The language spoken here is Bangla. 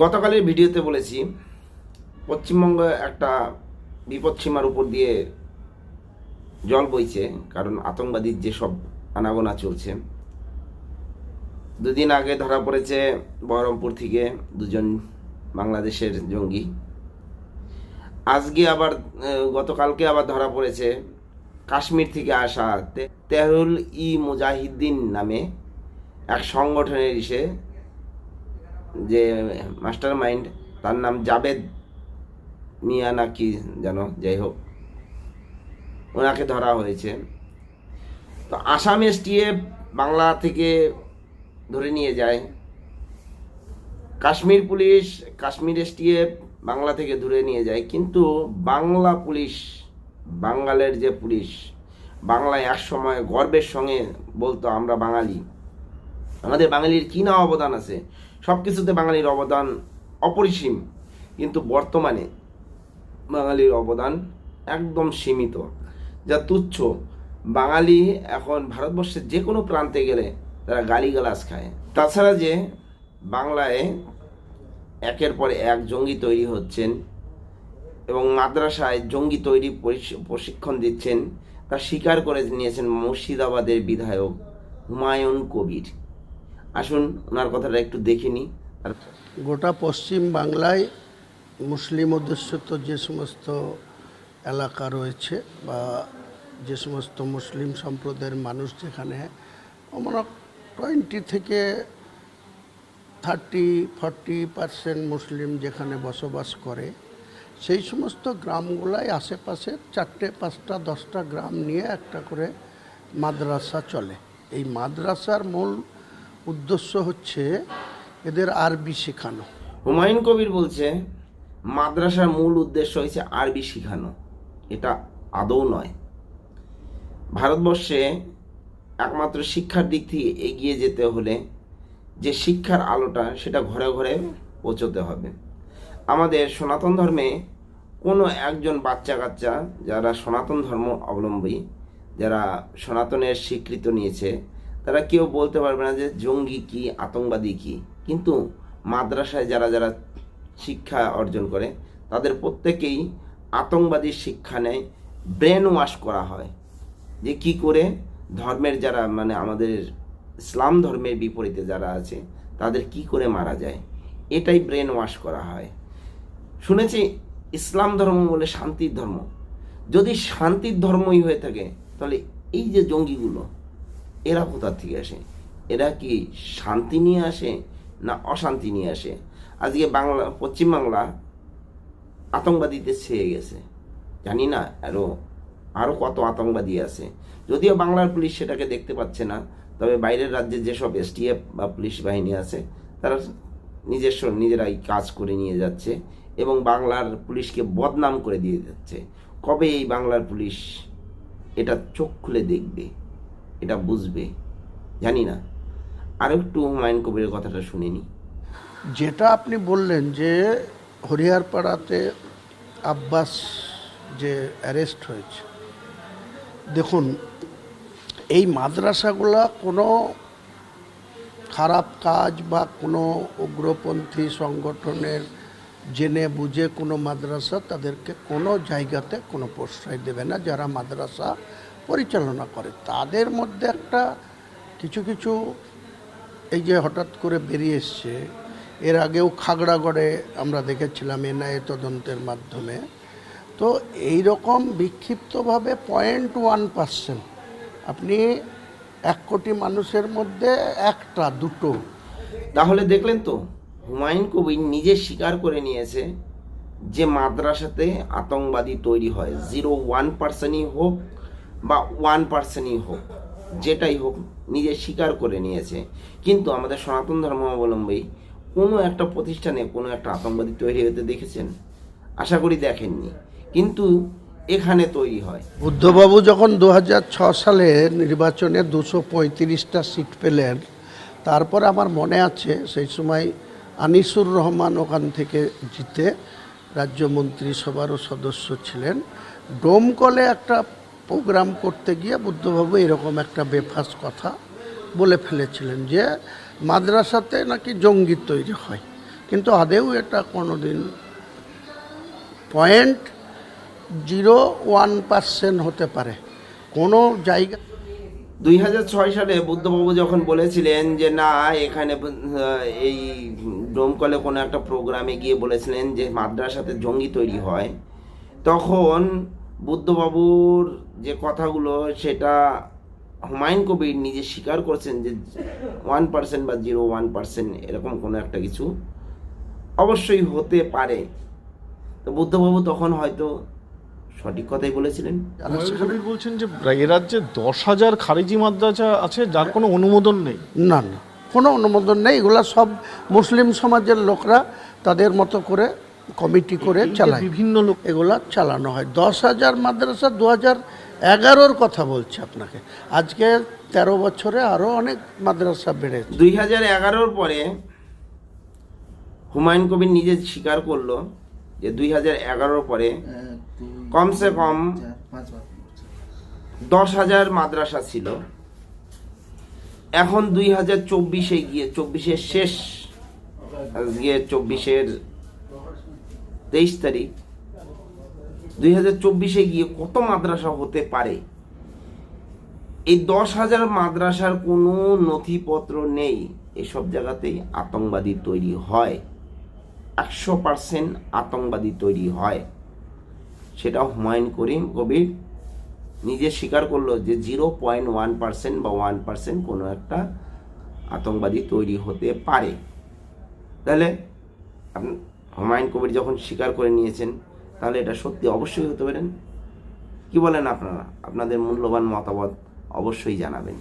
গতকালের ভিডিওতে বলেছি, পশ্চিমবঙ্গ একটা বিপদসীমার উপর দিয়ে জল বইছে, কারণ আতঙ্কবাদীর যেসব আনাগোনা চলছে। দুদিন আগে ধরা পড়েছে বহরমপুর থেকে দুজন বাংলাদেশের জঙ্গি। আজকে আবার গতকালকে আবার ধরা পড়েছে কাশ্মীর থেকে আসা তেহরুল ই মুজাহিদ্দিন নামে এক সংগঠনের ইসে যে মাস্টার মাইন্ড তার নাম জাবেদ মিয়া না কি যেন, যাই হোক। ওনাকে ধরা হয়েছে। তো আসাম এসটিএফ বাংলা থেকে ধরে নিয়ে যায়। কাশ্মীর পুলিশ, কাশ্মীর এসটিএফ বাংলা থেকে ধরে নিয়ে যায়। কিন্তু বাংলা পুলিশ, বাঙালের যে পুলিশ, বাংলায় এক সময় গর্বের সঙ্গে বলতো, আমরা বাঙালি। আমাদের বাঙালির কী না অবদান আছে? সব কিছুতে বাঙালির অবদান অপরিসীম, কিন্তু বর্তমানে বাঙালির অবদান একদম সীমিত। যা তুচ্ছ, বাঙালি এখন ভারতবর্ষের যে কোনো প্রান্তে গেলে তারা গালিগালাজ খায়। তাছাড়া যে বাংলায় একের পর এক জঙ্গি তৈরি হচ্ছেন এবং মাদ্রাসায় জঙ্গি তৈরি প্রশিক্ষণ দিচ্ছেন, তা স্বীকার করে নিয়েছেন মুর্শিদাবাদের বিধায়ক হুমায়ুন কবির। আসুন, ওনার কথাটা একটু দেখে নিই। গোটা পশ্চিম বাংলায় মুসলিম অধ্যুষিত যে সমস্ত এলাকা রয়েছে বা যে সমস্ত মুসলিম সম্প্রদায়ের মানুষ যেখানে মানে টোয়েন্টি থেকে থার্টি ফর্টি পার্সেন্ট মুসলিম যেখানে বসবাস করে, সেই সমস্ত গ্রামগুলাই আশেপাশে চারটে, পাঁচটা, দশটা গ্রাম নিয়ে একটা করে মাদ্রাসা চলে। এই মাদ্রাসার মূল উদ্দেশ্য হচ্ছে এদের আরবি শেখানো। হুমায়ুন কবির বলছে, মাদ্রাসার মূল উদ্দেশ্য হয়েছে আরবি শেখানো। এটা আদৌ নয়। ভারতবর্ষে একমাত্র শিক্ষার দিক থেকে এগিয়ে যেতে হলে যে শিক্ষার আলোটা, সেটা ঘরে ঘরে পৌঁছতে হবে। আমাদের সনাতন ধর্মে কোনো একজন বাচ্চা কাচ্চা যারা সনাতন ধর্ম অবলম্বী, যারা সনাতনের স্বীকৃত নিয়েছে তারা কেউ বলতে পারবে না যে জঙ্গি কি, আতঙ্কবাদী কি। কিন্তু মাদ্রাসায় যারা যারা শিক্ষা অর্জন করে, তাদের প্রত্যেকেই আতঙ্কবাদী শিক্ষা নেয় ব্রেন ওয়াশ করা হয়। যে কি করে ধর্মের যারা মানে আমাদের ইসলাম ধর্মের বিপরীতে যারা আছে, তাদের কি করে মারা যায়? এটাই ব্রেন ওয়াশ করা হয়। শুনেছি ইসলাম ধর্ম বলে শান্তির ধর্ম। যদি শান্তির ধর্মই হয়ে থাকে, তাহলে এই যে জঙ্গিগুলো এরা কোথা থেকে আসে? এরা কি শান্তি নিয়ে আসে না অশান্তি নিয়ে আসে? আজকে বাংলা পশ্চিমবাংলা আতঙ্কবাদীতে ছেয়ে গেছে। জানি না আরও আরও কত আতঙ্কবাদী আছে। যদিও বাংলার পুলিশ সেটাকে দেখতে পাচ্ছে না, তবে বাইরের রাজ্যে যেসব এসটিএফ বা পুলিশ বাহিনী আছে, তারা নিজস্ব, নিজেরাই কাজ করে নিয়ে যাচ্ছে এবং বাংলার পুলিশকে বদনাম করে দিয়ে যাচ্ছে। কবে এই বাংলার পুলিশ এটা চোখ খুলে দেখবে? এটা বুঝবে। জানি না। আরও একটু হুমায়ুন কবিরের কথাটা শুনে নিই যেটা আপনি বললেন যে হরিহারপাড়াতে আব্বাস যে অ্যারেস্ট হয়েছে। দেখুন, এই মাদ্রাসাগুলা কোনো খারাপ কাজ বা কোনো উগ্রপন্থী সংগঠনের জেনে বুঝে কোনো মাদ্রাসা তাদেরকে কোনো জায়গাতে কোনো প্রশ্রয় দেবে না। যারা মাদ্রাসা পরিচালনা করে। তাদের মধ্যে একটা কিছু কিছু এই যে হঠাৎ করে বেরিয়ে এসছে, এর আগেও খাগড়াগড়ে আমরা দেখেছিলাম এনআইএ তদন্তের মাধ্যমে। তো এই রকম বিক্ষিপ্তভাবে পয়েন্ট ওয়ান পার্সেন্ট আপনি এক কোটি মানুষের মধ্যে একটা, দুটো। তাহলে দেখলেন তো, হুমায়ুন কবির নিজে স্বীকার করে নিয়েছে যে মাদ্রাসাতে আতঙ্কবাদী তৈরি হয়। জিরো ওয়ান পার্সেন্টই হোক বা ওয়ান পার্সেন্টই হোক, যেটাই হোক, নিজে স্বীকার করে নিয়েছে। কিন্তু আমাদের সনাতন ধর্মাবলম্বী কোনো একটা প্রতিষ্ঠানে কোনো একটা আতঙ্কবাদী তৈরি হতে দেখেছেন? আশা করি দেখেননি। কিন্তু এখানে তৈরি হয়। বুদ্ধবাবু যখন দু সালে নির্বাচনে দুশো পঁয়ত্রিশটা সিট পেলেন, তারপর আমার মনে আছে সেই সময় আনিসুর রহমান ওখান থেকে জিতে রাজ্য মন্ত্রিসভারও সদস্য ছিলেন। ডোমকলে একটা প্রোগ্রাম করতে গিয়ে বুদ্ধবাবু এরকম একটা বেফাস কথা বলে ফেলেছিলেন যে মাদ্রাসাতে নাকি জঙ্গি তৈরি হয়। কিন্তু আদেও এটা কোনো দিন পয়েন্ট জিরো ওয়ান পার্সেন্ট হতে পারে। কোনো জায়গা দুই হাজার ছয় সালে বুদ্ধবাবু যখন বলেছিলেন যে, না, এখানে এই ডোমকলে কোনো একটা প্রোগ্রামে গিয়ে বলেছিলেন যে, মাদ্রাসাতে জঙ্গি তৈরি হয়, তখন বুদ্ধবাবুর যে কথাগুলো সেটা হুমায়ুন কবির নিজে স্বীকার করছেন যে ওয়ান পার্সেন্ট বা জিরো ওয়ান পার্সেন্ট এরকম কোনো একটা কিছু অবশ্যই হতে পারে। তো বুদ্ধবাবু তখন হয়তো সঠিক কথাই বলেছিলেন। হুমায়ুন বলছেন যে এ রাজ্যে দশ হাজার খারিজি মাদ্রাসা আছে যার কোনো অনুমোদন নেই? না না। কোনো অনুমোদন নেই। এগুলা সব মুসলিম সমাজের লোকরা তাদের মতো করে কমিটি করে চালায়। বিভিন্ন লোক এগুলা চালানো হয়। দশ হাজার মাদ্রাসা দু হাজার এগারোর কথা বলছি আপনাকে। আজকে তেরো বছরে আরও অনেক মাদ্রাসা বেড়েছে। দুই হাজার এগারোর পরে হুমায়ুন কবির নিজে স্বীকার করল যে দুই হাজার এগারোর পরে কমসে কম দশ হাজার মাদ্রাসা ছিল। এখন দুই হাজার চব্বিশে গিয়ে চব্বিশের শেষ গিয়ে চব্বিশের তেইশ তারিখ। দুই হাজার চব্বিশে গিয়ে কত মাদ্রাসা হতে পারে? এই দশ হাজার মাদ্রাসার কোনো নথিপত্র নেই। এসব জায়গাতেই আতঙ্কবাদী তৈরি হয়। একশো পার্সেন্ট আতঙ্কবাদী তৈরি হয়। সেটা হুমায়ুন করিম কবির নিজে স্বীকার করল যে জিরো পয়েন্ট ওয়ান পার্সেন্ট বা ওয়ান পার্সেন্ট কোনো একটা আতঙ্কবাদী তৈরি হতে পারে। তাহলে হুমায়ুন কবির যখন স্বীকার করে নিয়েছেন, তাহলে এটা সত্যি অবশ্যই হতে পারেন? কি বলেন আপনারা? আপনাদের মূল্যবান মতামত অবশ্যই জানাবেন।